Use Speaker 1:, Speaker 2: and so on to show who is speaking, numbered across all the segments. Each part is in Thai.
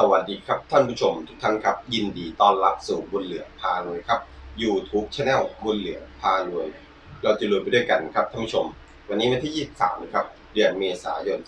Speaker 1: สวัสดีครับท่านผู้ชมทุกท่านครับ ยินดีต้อนรับสู่บุญเหลือพารวยครับ YouTube Channel บุญเหลือพารวย เราจะรวยไปด้วยกันครับท่านผู้ชม วันนี้วันที่ 23นะครับเดือนเมษายน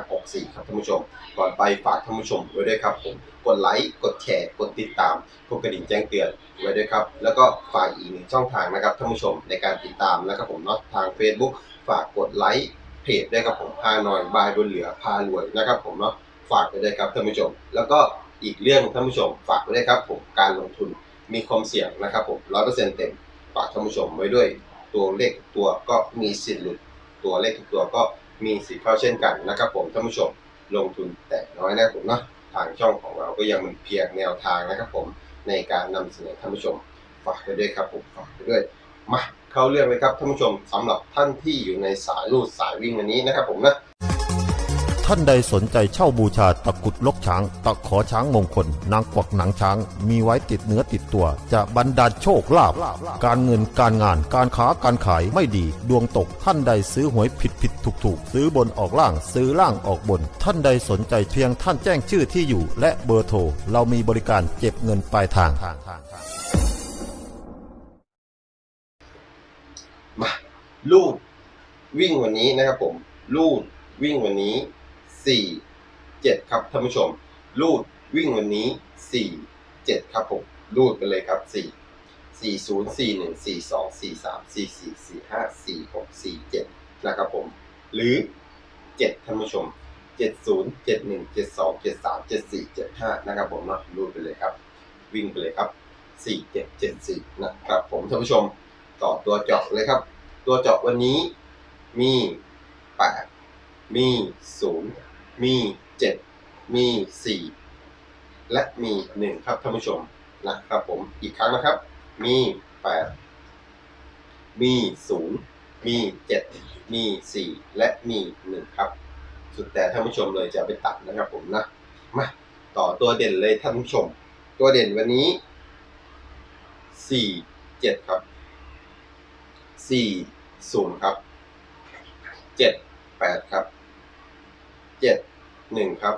Speaker 1: 2564 ครับท่านผู้ชม ก่อนไปฝากท่านผู้ชมไว้ด้วยครับผมกดไลค์กดแชร์กดติดตามกดกระดิ่งแจ้งเตือนไว้ด้วยครับ แล้วก็ฝากอีกหนึ่งช่องทางนะครับท่านผู้ชมในการติดตามนะครับผมเนาะทาง Facebook ฝากกดไลค์เพจได้ครับผมพาหน่อยบายบุญเหลือพารวยนะครับผมเนาะ ฝากไปด้วยครับท่านผู้ชม แล้วก็อีกเรื่องท่านผู้ชม ฝากไปด้วยครับผมการลงทุนมีความเสี่ยงนะครับผมร้อยเปอร์เซ็นต์เต็มฝากท่านผู้ชมไว้ด้วยตัวเลขตัวก็มีสิทธิ์หลุดตัวเลขทุกตัวก็มีสิทธิ์เข้าเช่นกันนะครับผมท่านผู้ชมลงทุนแต่น้อยนะครับผมเนาะทางช่องของเราก็ยังเป็นเพียงแนวทางนะครับผมในการนำเสนอท่านผู้ชม ฝากไปด้วยครับผมฝากไปด้วยมาเข้าเรื่องเลยครับท่านผู้ชมสำหรับท่านที่อยู่ในสายรูดสายวิ่งวันนี้นะครับผมนะ
Speaker 2: ท่านใดสนใจเช่าบูชาตะกุดลกช้าง ตะขอช้างมงคล นางกวักหนังช้าง มีไว้ติดเนื้อติดตัว จะบรรดาลโชคลาภการเงินการงานการค้าการขายไม่ดี ดวงตกท่านใดซื้อหวยผิดผิดถูกถูกซื้อบนออกล่างซื้อล่างออกบน ท่านใดสนใจเพียงท่านแจ้งชื่อที่อยู่ และเบอร์โทรเรามีบริการเก็บเงินปลายทาง
Speaker 1: มาลูดวิ่งวันนี้นะครับผมลูดวิ่งวันนี้ สี่เจ็ดครับท่านผู้ชมลูดวิ่งวันนี้สี่เจ็ดครับผมลูดไปเลยครับสี่สี่ศูนย์สี่หนึ่งสี่สองสี่สามสี่สี่สี่ห้าสี่หกสี่เจ็ดนะครับผม หรือเจ็ดท่านผู้ชมเจ็ดศูนย์เจ็ดหนึ่งเจ็ดสองเจ็ดสามเจ็ดสี่เจ็ดห้านะครับผมเนาะลูดไปเลยครับ วิ่งไปเลยครับสี่เจ็ดเจ็ดสี่นะครับผมท่านผู้ชมต่อตัวเจาะเลยครับ ตัวเจาะวันนี้มีแปดมีศูนย์ มีเจ็ดมีสี่และมีหนึ่งครับท่านผู้ชมนะครับผมอีกครั้งนะครับ มีแปดมีศูนย์มีเจ็ดมีสี่และมีหนึ่งครับ สุดแต่ท่านผู้ชมเลยจะไปตัดนะครับผมนะมาต่อตัวเด่นเลยท่านผู้ชม ตัวเด่นวันนี้สี่เจ็ดครับสี่ศูนย์ครับเจ็ดแปดครับ เจ็ดหนึ่งครับ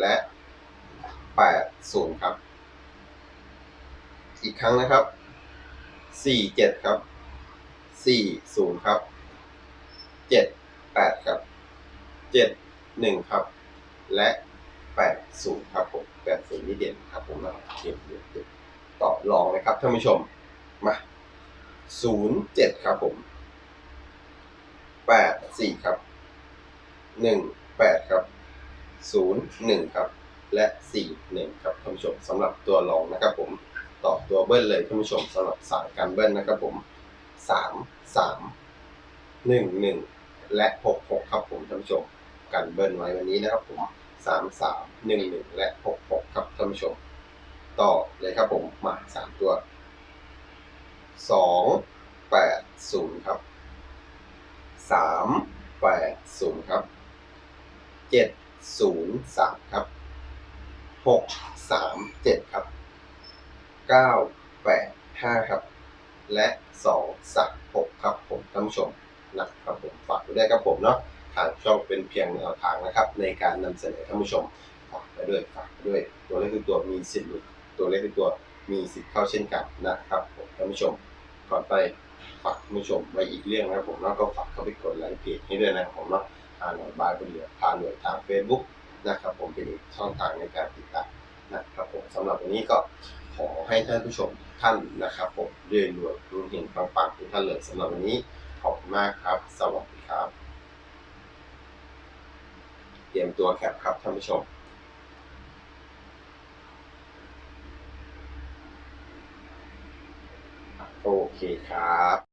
Speaker 1: และแปดศูนย์ครับ อีกครั้งนะครับสี่เจ็ดครับสี่ศูนย์ครับเจ็ดแปดครับเจ็ดหนึ่งครับ และแปดศูนย์ครับผมแปดศูนย์นี่เด่นครับผมนะเด่นเด่นเด่นต่อลองเลยครับท่านผู้ชมมาศูนย์เจ็ดครับผมแปดสี่ครับหนึ่ง แปดครับศูนย์หนึ่งครับ และสี่หนึ่งครับท่านผู้ชมสำหรับตัวรองนะครับผมต่อตัวเบิ้ลเลยท่านผู้ชมสำหรับสายการเบิ้ลนะครับผมสามสามหนึ่งหนึ่งและหกหกครับผมท่านผู้ชมกันเบิ้ลไว้วันนี้นะครับผมสามสามหนึ่งหนึ่งและหกหกครับท่านผู้ชม ต่อเลยครับผมมาสามตัวสองแปดศูนย์ครับสามแปดศูนย์ครับ เจ็ดศูนย์สามครับหกสามเจ็ดครับเก้าแปดห้าครับ และสองสามหกครับผมท่านผู้ชมนะครับผมฝากได้วยครับผมเนาะทางช่องเป็นเพียงแนวทางนะครับ ในการนำเสนอท่านผู้ชมฝากไปด้วยฝากไปด้วย ตัวเลขทุกตัวมีสิทธิ์หลุดตัวเลขทุกตัวมีสิทธิ์เข้าเช่นกันนะครับผมท่านผู้ชมก่อนไปฝากท่านผู้ชมไว้อีกเรื่องนะครับผมแล้วก็ฝากเข้าไปกดไลค์เพจให้ด้วยนะครับผมเนาะ ทางหน่วยบายบนเหลือทางหน่วยทาง Facebook นะครับผมเป็นอีกช่องทางในการติดตามนะครับผมสำหรับวันนี้ก็ขอให้ท่านผู้ชมท่านนะครับผมเรื่อยรวยรุ่งเห็นปังๆทุกท่านเลยสำหรับวันนี้ขอบคุณมากครับ สวัสดีครับ เตรียมตัวแคปครับท่านผู้ชมโอเคครับ